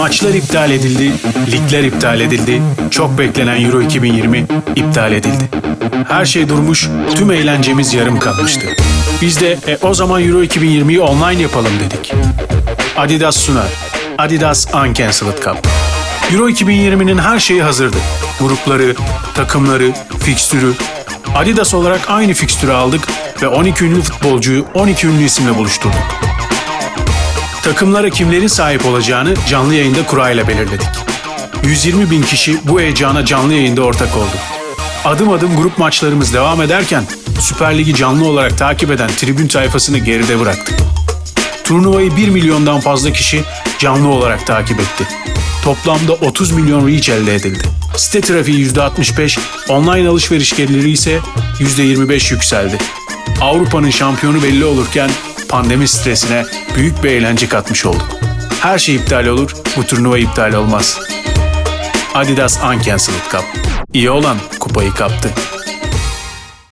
Maçlar iptal edildi, ligler iptal edildi, çok beklenen Euro 2020 iptal edildi. Her şey durmuş, tüm eğlencemiz yarım kalmıştı. Biz de e, o zaman Euro 2020'yi online yapalım dedik. Adidas sunar. Adidas Uncancelled Cup. Euro 2020'nin her şeyi hazırdı. Grupları, takımları, fikstürü. Adidas olarak aynı fikstürü aldık ve 12 ünlü futbolcuyu 12 ünlü isimle buluşturduk. Takımlara kimlerin sahip olacağını canlı yayında kurayla belirledik. 120 bin kişi bu heyecana canlı yayında ortak oldu. Adım adım grup maçlarımız devam ederken Süper Lig'i canlı olarak takip eden tribün tayfasını geride bıraktık. Turnuvayı 1 milyondan fazla kişi canlı olarak takip etti. Toplamda 30 milyon reach elde edildi. Site trafiği %65, online alışveriş geliri ise %25 yükseldi. Avrupa'nın şampiyonu belli olurken pandemi stresine büyük bir eğlence katmış olduk. Her şey iptal olur, bu turnuva iptal olmaz. Adidas Uncancelled Cup. İyi olan kupayı kaptı.